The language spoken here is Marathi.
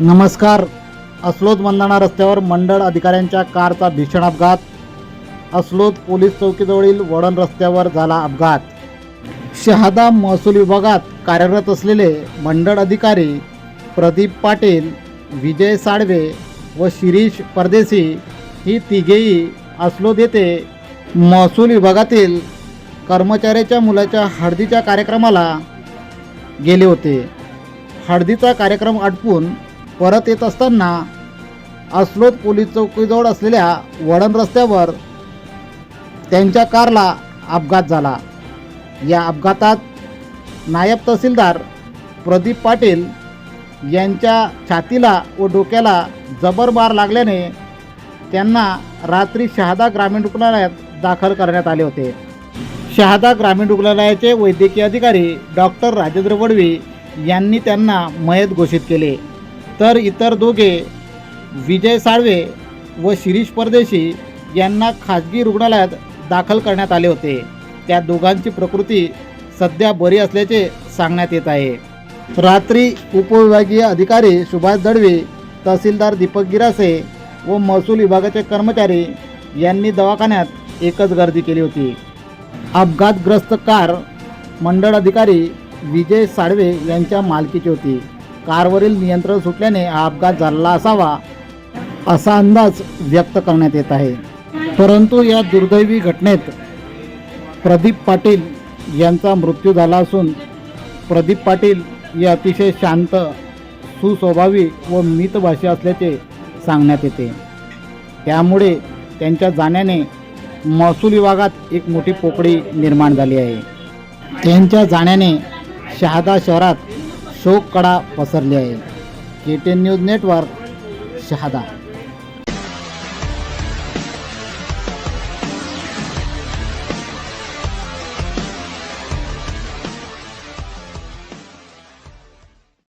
नमस्कार. अस्लोद मंदाणा रस्त्यावर मंडळ अधिकाऱ्यांच्या कारचा भीषण अपघात. अस्लोद पोलीस चौकीजवळील वडण रस्त्यावर झाला अपघात. शहादा महसूल विभागात कार्यरत असलेले मंडळ अधिकारी प्रदीप पाटील विजय साळवे व शिरीष परदेशी ही तिघेही अस्लोद येथे महसूल विभागातील कर्मचाऱ्याच्या मुलाच्या हळदीच्या कार्यक्रमाला गेले होते. हळदीचा कार्यक्रम आटपून परत येत असताना अस्लोद पोलीस चौकीजवळ असलेल्या वडण रस्त्यावर त्यांच्या कारला अपघात झाला. या अपघातात नायब तहसीलदार प्रदीप पाटील यांच्या छातीला व डोक्याला जबर मार लागल्याने त्यांना रात्री शहादा ग्रामीण रुग्णालयात दाखल करण्यात आले होते. शहादा ग्रामीण रुग्णालयाचे वैद्यकीय अधिकारी डॉक्टर राजेंद्र वडवी यांनी त्यांना मयत घोषित केले. तर इतर दोघे विजय साळवे व शिरीष परदेशी यांना खाजगी रुग्णालयात दाखल करण्यात आले होते. त्या दोघांची प्रकृती सध्या बरी असल्याचे सांगण्यात येत आहे. रात्री उपविभागीय अधिकारी सुभाष दळवी तहसीलदार दीपक गिरासे व महसूल विभागाचे कर्मचारी यांनी दवाखान्यात एकच गर्दी केली होती. अपघातग्रस्त कार मंडळ अधिकारी विजय साळवे यांच्या मालकीची होती. कारवरील नियंत्रण सुटल्याने हा अपघात झाला असावा असा अंदाज व्यक्त करण्यात येत आहे. परंतु या दुर्दैवी घटनेत प्रदीप पाटील यांचा मृत्यू झाला असून प्रदीप पाटील हे अतिशय शांत सुस्वभावी व मितभाषी असल्याचे सांगण्यात येते. त्यामुळे त्यांच्या जाण्याने महसूल विभागात एक मोठी पोकळी निर्माण झाली आहे. त्यांच्या जाण्याने शहादा शहरात शोककडा पसरली आहे. K T news network Shahada.